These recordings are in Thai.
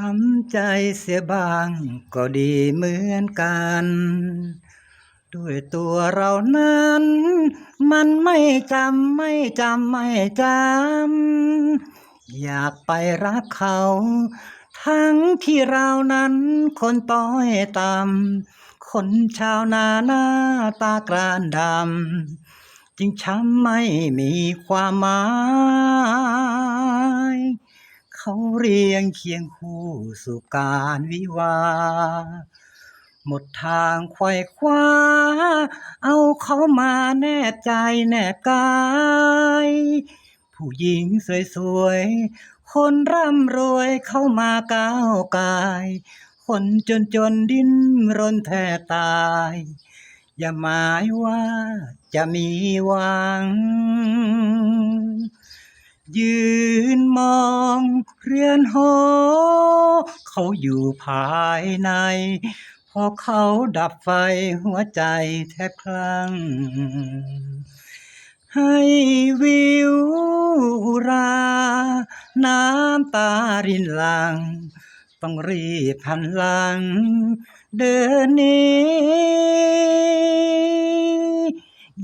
ช้ำใจเสียบางก็ดีเหมือนกัน ด้วยตัวเรานั้น มันไม่จำไม่จำไม่จำอยากไปรักเขา ทั้งที่เรานั้นคนต้อยต่ำคนชาวนาหน้าตากรานดำจึงช้ำไม่มีความหมาย เขาเรียงเคียงคู่สู่การวิวา หมดทางไขว่คว้า เอาเขามาแนบใจแนบกาย ผู้หญิงสวยๆ คนร่ำรวยเข้ามาก้าวกาย คนจนจนๆดิ้นรนแทบตาย อย่าหมายว่าจะมีหวัง ยืนมองเรือนหอ เขาอยู่ภายใน พอเขาดับไฟหัวใจแทบคลั่ง ให้วิวรา น้ำตารินหลัง ต้องรีบหันหลัง เดินหนี้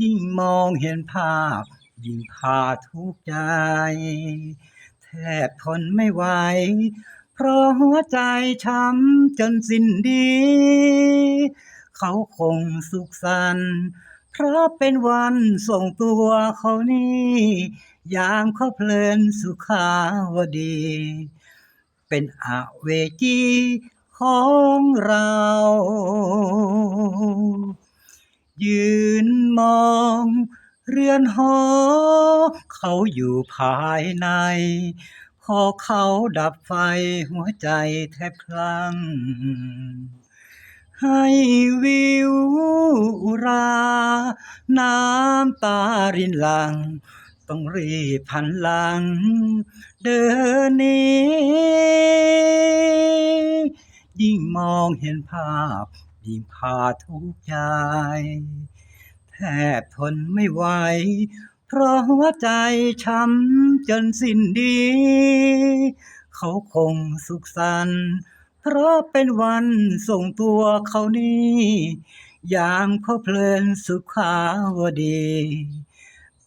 ยิ่งมองเห็นภาพ ยิ่งพาทุกข์ใจ แทบทนไม่ไหว เพราะหัวใจช้ำจนสิ้นดี เขาคงสุขสันต์เพราะเป็นวันส่งตัวเขานี้ยามเขาเพลินสุขาวดี เป็นอเวจีของเรา ยืนมอง เรือนหอ เขาอยู่ภายใน พอเขาดับไฟหัวใจแทบคลั่ง ให้วิวรา น้ำตารินหลัง ต้องรีบหันหลัง เดินนี้ยิ่งมองเห็นภาพยิ่งพาทุกข์ใจ บทนไม่ไหว เพราะหัวใจช้ำจนสิ้นดี เขาคงสุขสันต์เพราะเป็นวันส่งตัวเขานี้ยามเขาเพลินสุขาวดี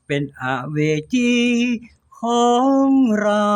เป็นอเวจีของเรา